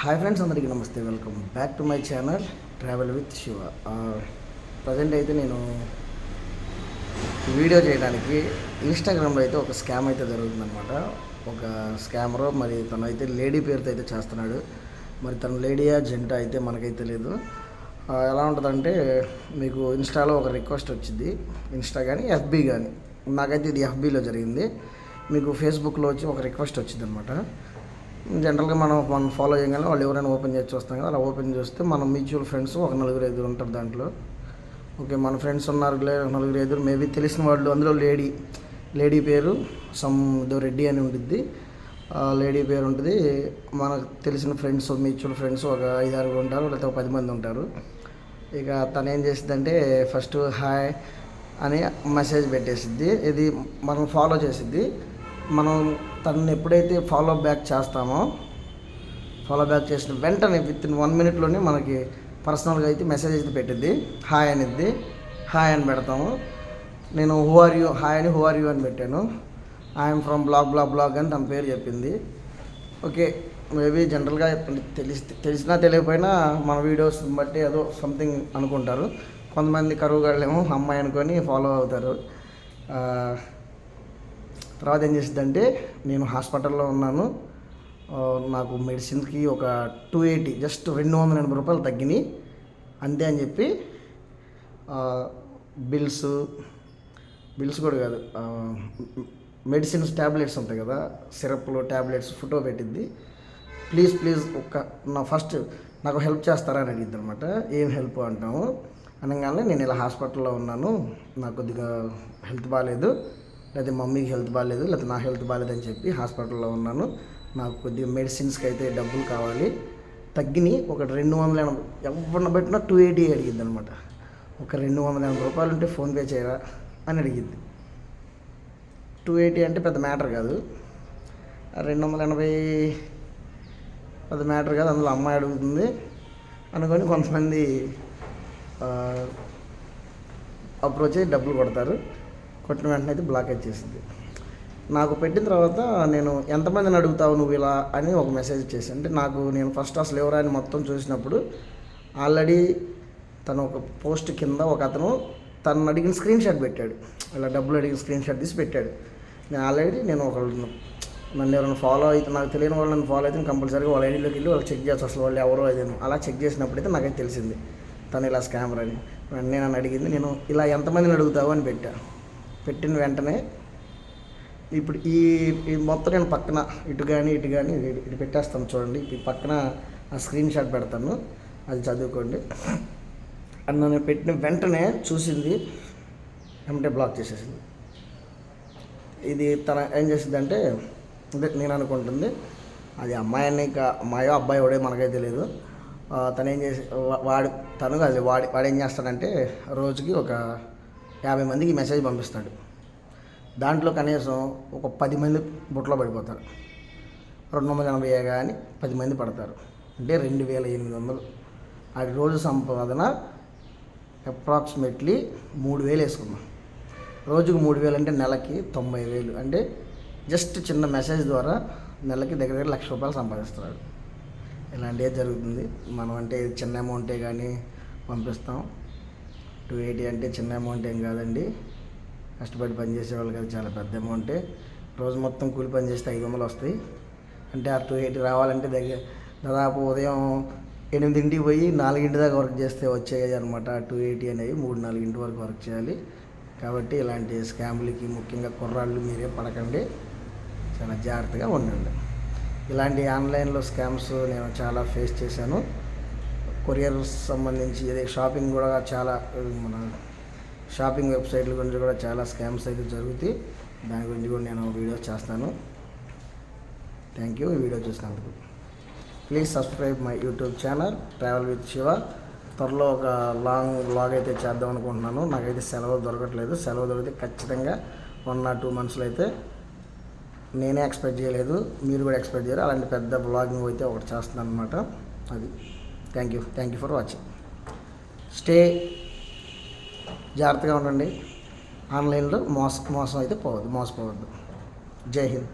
Hi friends అందరికీ నమస్తే. Welcome back to my channel travel with Shiva. Present అయితే నేను వీడియో చేయడానికి ఇన్స్టాగ్రామ్లో అయితే ఒక స్కామ్ అయితే జరుగుతుందనమాట ఒక స్కామర్ మరి తను అయితే లేడీ పేరుతో అయితే చేస్తున్నాడు. మరి తను లేడీయా జెంటా అయితే మనకైతే తెలియదు ఎలా ఉంటుందంటే మీకు ఇన్స్టాలో ఒక రిక్వెస్ట్ వచ్చింది. ఇన్స్టా కానీ ఎఫ్బీ కానీ నాకైతే ఇది ఎఫ్బీలో జరిగింది. మీకు ఫేస్బుక్లో వచ్చి ఒక రిక్వెస్ట్ వచ్చింది అనమాట జనరల్గా మనం మనం ఫాలో చేయగానే వాళ్ళు ఎవరైనా ఓపెన్ చేసి చూస్తాం కదా అలా ఓపెన్ చేస్తే మన మ్యూచువల్ ఫ్రెండ్స్ ఒక నలుగురు ఐదుగురు ఉంటారు దాంట్లో. ఓకే మన ఫ్రెండ్స్ ఉన్నారు నలుగురు ఐదుగురు మేబీ తెలిసిన వాళ్ళు అందులో లేడీ లేడీ పేరు సమ్ దో రెడ్డి అని ఉంటుంది లేడీ పేరు ఉంటుంది మనకు తెలిసిన ఫ్రెండ్స్ మ్యూచువల్ ఫ్రెండ్స్ ఒక ఐదు ఆరుగురు ఉంటారు లేకపోతే ఒక పది మంది ఉంటారు. ఇక తను ఏం చేసిందంటే ఫస్ట్ హాయ్ అని మెసేజ్ పెట్టేసిద్ది ఇది మనం ఫాలో చేసిద్ది. మనం తనని ఎప్పుడైతే ఫాలో బ్యాక్ చేస్తామో ఫాలో బ్యాక్ చేసిన వెంటనే విత్ ఇన్ వన్ మినిట్లోనే మనకి పర్సనల్గా అయితే మెసేజ్ అయితే పెట్టిద్ది. హాయ్ అనిద్ది. హాయ్ అని పెడతాము. నేను హూ ఆర్ యూ హాయ్ అని హూ ఆర్ యూ అని పెట్టాను. I'm from blog blog blog అని తన పేరు చెప్పింది. ఓకే మేబీ జనరల్గా తెలిసి తెలిసినా తెలియకపోయినా మన వీడియోస్ బట్టి ఏదో సంథింగ్ అనుకుంటారు. కొంతమంది కరువుగాళ్ళేమో అమ్మాయి అనుకొని ఫాలో అవుతారు. Uh, తర్వాత ఏం చేసిందంటే నేను హాస్పిటల్లో ఉన్నాను. నాకు మెడిసిన్కి ఒక టూ ఎయిటీ జస్ట్ రెండు వందల ఎనభై రూపాయలు తగ్గినాయి. అంతే అని చెప్పి బిల్స్ బిల్స్ కూడా కాదు మెడిసిన్స్ ట్యాబ్లెట్స్ ఉంటాయి కదా సిరప్లు ట్యాబ్లెట్స్ ఫోటో పెట్టింది ప్లీజ్ ప్లీజ్ ఒక నా ఫస్ట్ నాకు హెల్ప్ చేస్తారా అని అడిగింది అనమాట ఏం హెల్ప్ అంటాము అనగానే నేను ఇలా హాస్పిటల్లో ఉన్నాను నాకు కొద్దిగా హెల్త్ బాగాలేదు లేకపోతే మమ్మీకి హెల్త్ బాగాలేదు లేకపోతే నా హెల్త్ బాగాలేదని చెప్పి హాస్పిటల్లో ఉన్నాను. నాకు కొద్దిగా మెడిసిన్స్కి అయితే డబ్బులు కావాలి. తగ్గిని ఒక రెండు వందల ఎనభై ఎవరిని పెట్టినా టూ ఎయిటీ అడిగింది అనమాట ఒక రెండు వందల ఎనభై రూపాయలు ఉంటే ఫోన్పే చేయరా అని అడిగింది టూ ఎయిటీ అంటే పెద్ద మ్యాటర్ కాదు. రెండు వందల ఎనభై పెద్ద మ్యాటర్ కాదు అందులో అమ్మాయి అడుగుతుంది. అనుకొని కొంతమంది అప్రోచ్ అయ్యి డబ్బులు కొడతారు. పెట్టిన వెంటనే అయితే బ్లాక్ చేసింది. నాకు పెట్టిన తర్వాత నేను ఎంతమందిని అడుగుతావు నువ్వు ఇలా? అని ఒక మెసేజ్ చేసి అంటే నాకు నేను ఫస్ట్ అసలు ఎవరా అని మొత్తం చూసినప్పుడు ఆల్రెడీ తను ఒక పోస్ట్ కింద ఒక అతను తను అడిగిన స్క్రీన్ షాట్ పెట్టాడు. ఇలా డబ్బులు అడిగిన స్క్రీన్ షాట్ తీసి పెట్టాడు. నేను ఆల్రెడీ నేను ఒక నన్ను ఎవరైనా ఫాలో అయితే నాకు తెలియని వాళ్ళు నన్ను ఫాలో అయితే కంపల్సరీగా వాళ్ళ ఐడీలోకి వెళ్ళి వాళ్ళు చెక్ చేసి అసలు వాళ్ళు ఎవరో ఏదేను అలా చెక్ చేసినప్పుడైతే నాకైతే తెలిసింది తను ఇలా స్కామర్ అని. నేను నన్ను అడిగింది నేను ఇలా ఎంతమందిని అడుగుతావు అని పెట్టా. పెట్టిన వెంటనే ఇప్పుడు ఈ ఈ మొత్తం నేను పక్కన ఇటు కానీ ఇటు కానీ ఇటు- పెట్టేస్తాను చూడండి. ఈ పక్కన ఆ స్క్రీన్ షాట్ పెడతాను. అది చదువుకోండి. అది నన్ను పెట్టిన వెంటనే చూసింది ఎంటే బ్లాక్ చేసేసింది. ఇది తన ఏం చేసిందంటే అంటే నేను అనుకుంటుంది అది అమ్మాయి అని ఇంకా అమ్మాయో అబ్బాయి ఎవడే మనకే తెలియదు తను ఏం చేసి వాడు తను అది వాడి వాడు ఏం చేస్తాడంటే రోజుకి ఒక యాభై మందికి మెసేజ్ పంపిస్తాడు. దాంట్లో కనీసం ఒక పది మంది బుట్టలో పడిపోతారు. రెండు వందల ఎనభై కానీ పది మంది పడతారు. అంటే రెండు వేల ఎనిమిది వందలు. అది రోజు సంపాదన అప్రాక్సిమేట్లీ మూడు వేలు వేసుకున్నాం రోజుకు మూడు వేలు అంటే నెలకి తొంభై వేలు. అంటే జస్ట్ చిన్న మెసేజ్ ద్వారా నెలకి దగ్గర దగ్గర లక్ష రూపాయలు సంపాదిస్తున్నాడు ఇలాంటిదే జరుగుతుంది. మనం అంటే చిన్న అమౌంటే కానీ పంపిస్తాం. టూ ఎయిటీ అంటే చిన్న అమౌంట్ ఏం కాదండి. కష్టపడి పనిచేసేవాళ్ళు కదా చాలా పెద్ద అమౌంటే రోజు మొత్తం కూలి పని చేస్తే ఐదు వందలు వస్తాయి. అంటే ఆ టూ ఎయిటీ రావాలంటే దగ్గర దాదాపు ఉదయం ఎనిమిదింటికి పోయి నాలుగింటి దాకా వర్క్ చేస్తే వచ్చేది అనమాట. టూ ఎయిటీ అనేవి మూడు నాలుగింటి వరకు వర్క్ చేయాలి. కాబట్టి ఇలాంటి స్కామ్లకి ముఖ్యంగా కుర్రాళ్ళు మీరే పడకండి. చాలా జాగ్రత్తగా ఉండండి. ఇలాంటి ఆన్లైన్లో స్కామ్స్ నేను చాలా ఫేస్ చేశాను. కొరియర్ సంబంధించి అదే షాపింగ్ కూడా చాలా మన షాపింగ్ వెబ్సైట్ల గురించి కూడా చాలా స్కామ్స్ అయితే జరుగుతాయి. దాని గురించి కూడా నేను వీడియోస్ చేస్తాను. థ్యాంక్ యూ వీడియో చూసినందుకు. Please subscribe my YouTube channel travel with Shiva త్వరలో ఒక లాంగ్ వ్లాగ్ అయితే చేద్దాం అనుకుంటున్నాను. నాకైతే సెలవు దొరకట్లేదు. సెలవు దొరికితే ఖచ్చితంగా వన్ ఆర్ టూ మంత్స్లో అయితే నేనే ఎక్స్పెక్ట్ చేయలేదు. మీరు కూడా ఎక్స్పెక్ట్ చేయరు. అలాంటి పెద్ద బ్లాగింగ్ అయితే ఒకటి చేస్తున్నాను అనమాట అది. Thank you thank you for watching stay జాగ్రత్తగా ఉండండి. ఆన్లైన్లో మోస మోసం అయితే పోవద్దు. మోసపోవద్దు. జై హింద్.